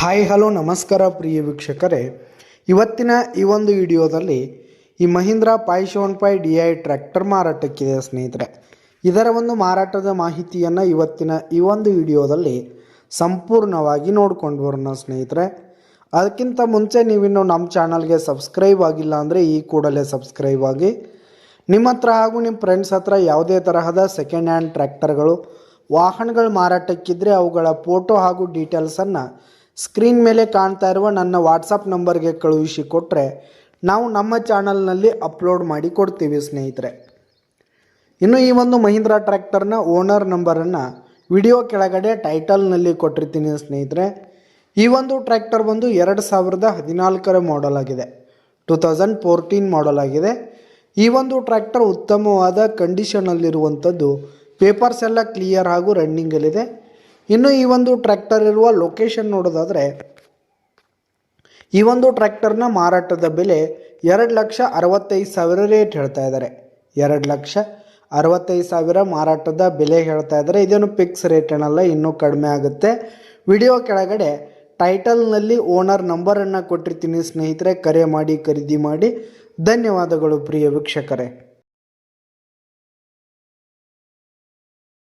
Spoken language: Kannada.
ಹಾಯ್, ಹಲೋ, ನಮಸ್ಕಾರ ಪ್ರಿಯ ವೀಕ್ಷಕರೇ. ಇವತ್ತಿನ ಈ ಒಂದು ವಿಡಿಯೋದಲ್ಲಿ ಈ Mahindra five seven five D I tractor ಮಾರಾಟಕ್ಕಿದೆ ಸ್ನೇಹಿತರೆ. ಇದರ ಒಂದು ಮಾರಾಟದ ಮಾಹಿತಿಯನ್ನು ಇವತ್ತಿನ ಈ ಒಂದು ವಿಡಿಯೋದಲ್ಲಿ ಸಂಪೂರ್ಣವಾಗಿ ನೋಡ್ಕೊಂಡು ಬರೋಣ ಸ್ನೇಹಿತರೆ. ಅದಕ್ಕಿಂತ ಮುಂಚೆ ನೀವಿನ್ನು ನಮ್ಮ ಚಾನಲ್ಗೆ ಸಬ್ಸ್ಕ್ರೈಬ್ ಆಗಿಲ್ಲ ಅಂದರೆ ಈ ಕೂಡಲೇ ಸಬ್ಸ್ಕ್ರೈಬ್ ಆಗಿ. ನಿಮ್ಮ ಹತ್ರ ಹಾಗೂ ನಿಮ್ಮ ಫ್ರೆಂಡ್ಸ್ ಹತ್ರ ಯಾವುದೇ ತರಹದ ಸೆಕೆಂಡ್ ಹ್ಯಾಂಡ್ ಟ್ರ್ಯಾಕ್ಟರ್ಗಳು ವಾಹನಗಳು ಮಾರಾಟಕ್ಕಿದ್ದರೆ ಅವುಗಳ ಫೋಟೋ ಹಾಗೂ ಡೀಟೇಲ್ಸನ್ನು ಸ್ಕ್ರೀನ್ ಮೇಲೆ ಕಾಣ್ತಾ ಇರುವ ನನ್ನ ವಾಟ್ಸಪ್ ನಂಬರ್ಗೆ ಕಳುಹಿಸಿ ಕೊಟ್ಟರೆ ನಾವು ನಮ್ಮ ಚಾನಲ್ನಲ್ಲಿ ಅಪ್ಲೋಡ್ ಮಾಡಿ ಕೊಡ್ತೀವಿ, ಸ್ನೇಹಿತರೆ. ಇನ್ನು ಈ ಒಂದು ಮಹೀಂದ್ರಾ ಟ್ರ್ಯಾಕ್ಟರ್ನ ಓನರ್ ನಂಬರನ್ನು ವಿಡಿಯೋ ಕೆಳಗಡೆ ಟೈಟಲ್ನಲ್ಲಿ ಕೊಟ್ಟಿರ್ತೀನಿ, ಸ್ನೇಹಿತರೆ. ಈ ಒಂದು ಟ್ರ್ಯಾಕ್ಟರ್ ಬಂದು ಎರಡು ಸಾವಿರದ ಹದಿನಾಲ್ಕರ ಮಾಡಲ್ ಆಗಿದೆ. ಟೂ ತೌಸಂಡ್ ಫೋರ್ಟೀನ್ ಮಾಡಲ್ ಆಗಿದೆ. ಈ ಒಂದು ಟ್ರ್ಯಾಕ್ಟರ್ ಉತ್ತಮವಾದ ಕಂಡೀಷನಲ್ಲಿರುವಂಥದ್ದು ಪೇಪರ್ಸ್ ಎಲ್ಲ ಕ್ಲಿಯರ್ ಹಾಗೂ ರನ್ನಿಂಗಲ್ಲಿದೆ ಇನ್ನು ಈ ಒಂದು ಟ್ರ್ಯಾಕ್ಟರ್ ಇರುವ ಲೊಕೇಶನ್ ನೋಡೋದಾದರೆ, ಈ ಒಂದು ಟ್ರ್ಯಾಕ್ಟರ್ನ ಮಾರಾಟದ ಬೆಲೆ ಎರಡು ಲಕ್ಷ ಅರವತ್ತೈದು ಸಾವಿರ ರೇಟ್ ಹೇಳ್ತಾ ಇದ್ದಾರೆ. ಎರಡು ಲಕ್ಷ ಅರವತ್ತೈದು ಸಾವಿರ ಮಾರಾಟದ ಬೆಲೆ ಹೇಳ್ತಾ ಇದ್ದಾರೆ. ಇದೇನು ಫಿಕ್ಸ್ ರೇಟ್ ಏನಲ್ಲ, ಇನ್ನೂ ಕಡಿಮೆ ಆಗುತ್ತೆ. ವಿಡಿಯೋ ಕೆಳಗಡೆ ಟೈಟಲ್ನಲ್ಲಿ ಓನರ್ ನಂಬರನ್ನು ಕೊಟ್ಟಿರ್ತೀನಿ ಸ್ನೇಹಿತರೆ, ಕರೆ ಮಾಡಿ, ಖರೀದಿ ಮಾಡಿ. ಧನ್ಯವಾದಗಳು ಪ್ರಿಯ ವೀಕ್ಷಕರೇ.